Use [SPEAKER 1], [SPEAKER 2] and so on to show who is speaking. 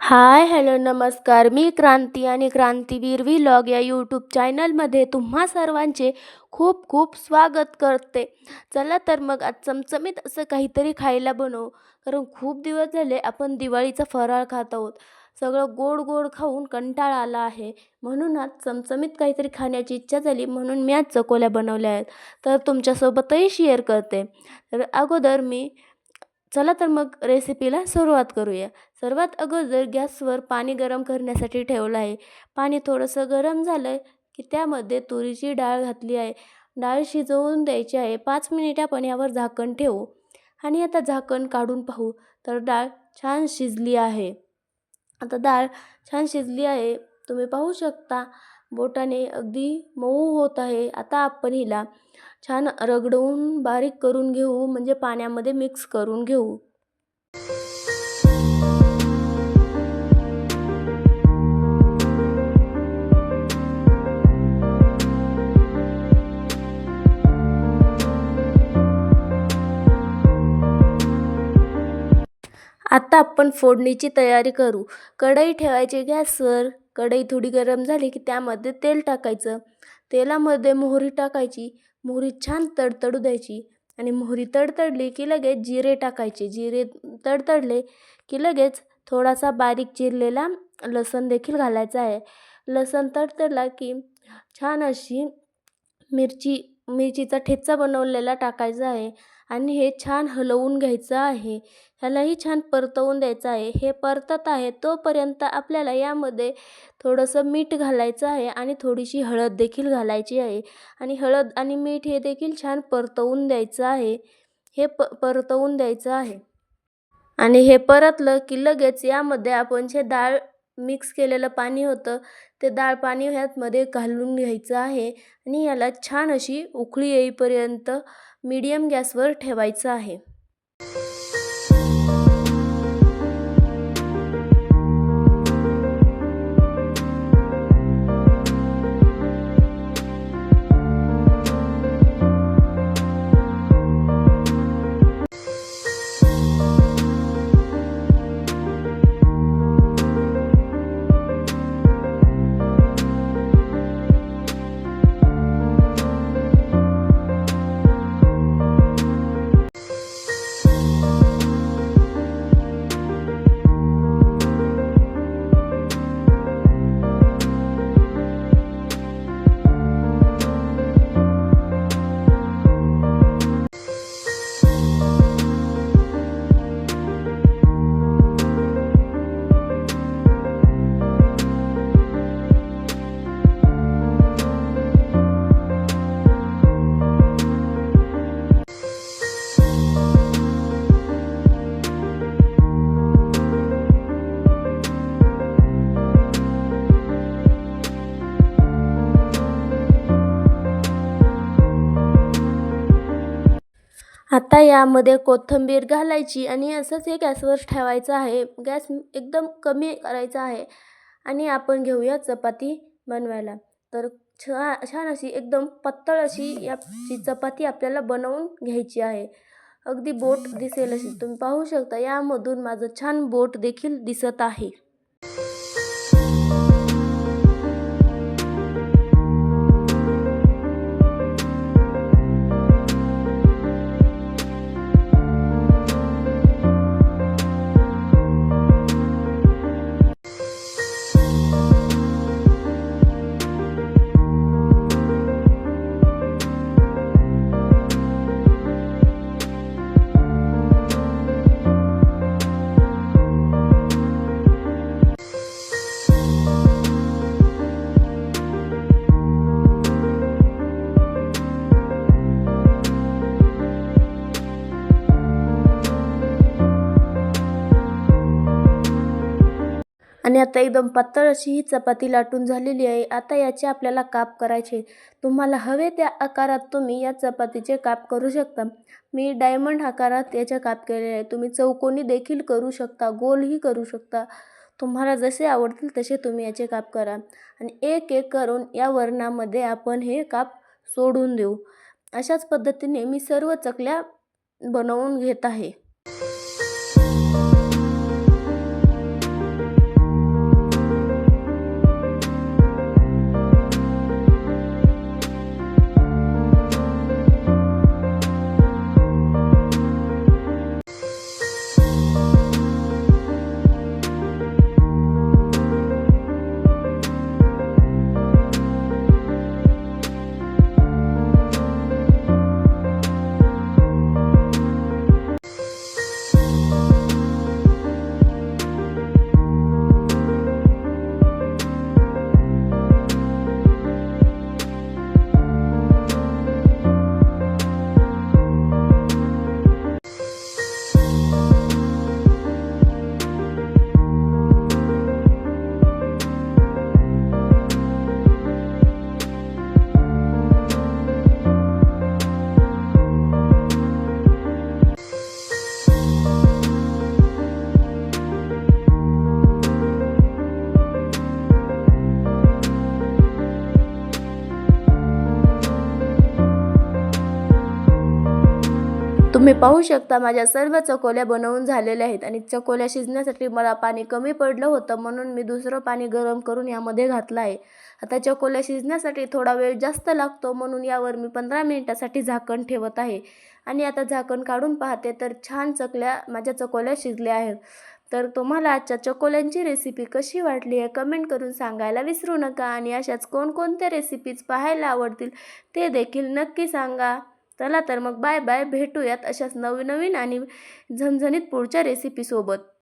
[SPEAKER 1] Hi hello नमस्कार. मी क्रांती आणि क्रांतीवीर vlog या यूट्यूब चॅनलमध्ये तुम्हा सर्वांचे खूप खूप स्वागत करते. चला तर मग आज चमचमीत असं काहीतरी खायला बनवू. कारण खूप दिवस झाले आपण दिवाळीचा फराळ खात आहोत. सगळं गोड गोड खाऊन कंटाळा आला आहे. म्हणून आज चमचमीत काहीतरी खाण्याची इच्छा झाली. म्हणून मी आज चकोल्या बनवल्या आहेत. तर तुमच्यासोबतही शेअर करते. तर अगोदर मी चला तर मग रेसिपीला सुरुवात करूया. सर्वात अगोदर गॅसवर पाणी गरम करण्यासाठी ठेवलं आहे. पाणी थोडंसं गरम झालं की त्यामध्ये तुरीची डाळ घातली आहे. डाळ शिजवून द्यायची आहे. पाच मिनिट आपण यावर झाकण ठेवू. आणि आता झाकण काढून पाहू. तर डाळ छान शिजली आहे. आता डाळ छान शिजली आहे. तुम्ही पाहू शकता. बोटाने अगदी मऊ होत आहे. आता आपण हिला छान रगडवून बारीक करून घेऊ म्हणजे पाण्यामध्ये मिक्स करून घेऊ. आता आपण फोडणीची तयारी करू. कढई ठेवायची गॅसवर. कढई थोडी गरम झाली की त्यामध्ये तेल टाकायचं. तेलामध्ये मोहरी टाकायची. मोहरी छान तडतडू द्यायची आणि मोहरी तडतडली की लगेच जिरे टाकायचे. जिरे तडतडले की लगेच थोडासा बारीक चिरलेला लसण देखील घालायचा आहे. लसण तडतडला की छान अशी मिरची मिरचीचा ठेचा बनवलेला टाकायचा आहे. आणि हे छान हलवून घ्यायचं आहे. ह्यालाही छान परतवून द्यायचं आहे. हे परतत आहे तोपर्यंत आपल्याला यामध्ये थोडंसं मीठ घालायचं आहे आणि थोडीशी हळद देखील घालायची आहे. आणि हळद आणि मीठ हे देखील छान परतवून द्यायचं आहे. हे प परतवून द्यायचं आहे. आणि हे परतलं की लगेच यामध्ये आपण जे डाळ मिक्स केलेलं पाणी होतं ते डाळ पाणी ह्यातमध्ये घालून घ्यायचं आहे. आणि याला छान अशी उकळी येईपर्यंत मीडियम गॅसवर ठेवायचं आहे. आता यामध्ये कोथिंबीर घालायची आणि असंच हे गॅसवर ठेवायचं आहे. गॅस एकदम कमी करायचा आहे आणि आपण घेऊया चपाती बनवायला. तर छा छान अशी एकदम पातळ अशी याची चपाती आपल्याला बनवून घ्यायची आहे. अगदी बोट दिसेल अशी. तुम्ही पाहू शकता यामधून माझं छान बोट देखील दिसत आहे. आणि आता एकदम पातळ अशी ही चपाती लाटून झालेली आहे. आता याचे आपल्याला काप करायचे तुम्हाला हवे त्या आकारात तुम्ही या चपातीचे काप करू शकता. मी डायमंड आकारात याचे काप केलेले आहे. तुम्ही चौकोनी देखील करू शकता गोलही करू शकता. तुम्हाला जसे आवडतील तसे तुम्ही याचे काप करा. आणि एक एक करून या वर्णामध्ये आपण हे काप सोडून देऊ. अशाच पद्धतीने मी सर्व चकल्या बनवून घेत आहे. तुम्ही पाहू शकता माझ्या सर्व चकोल्या बनवून झालेल्या आहेत आणि चकोल्या शिजण्यासाठी मला पाणी कमी पडलं होतं म्हणून मी दुसरं पाणी गरम करून यामध्ये घातलं आहे. आता चकोल्या शिजण्यासाठी थोडा वेळ जास्त लागतो म्हणून यावर मी पंधरा मिनिटासाठी झाकण ठेवत आहे. आणि आता झाकण काढून पाहते तर छान चकल्या माझ्या चकोल्या शिजल्या आहेत. तर तुम्हाला आजच्या चकोल्यांची रेसिपी कशी वाटली आहे कमेंट करून सांगायला विसरू नका आणि अशाच कोणकोणत्या रेसिपीज पाहायला आवडतील ते देखील नक्की सांगा. चला तर मग बाय बाय भेटूयात अशाच नवनवीन आणि झणझणीत पुढच्या रेसिपीसोबत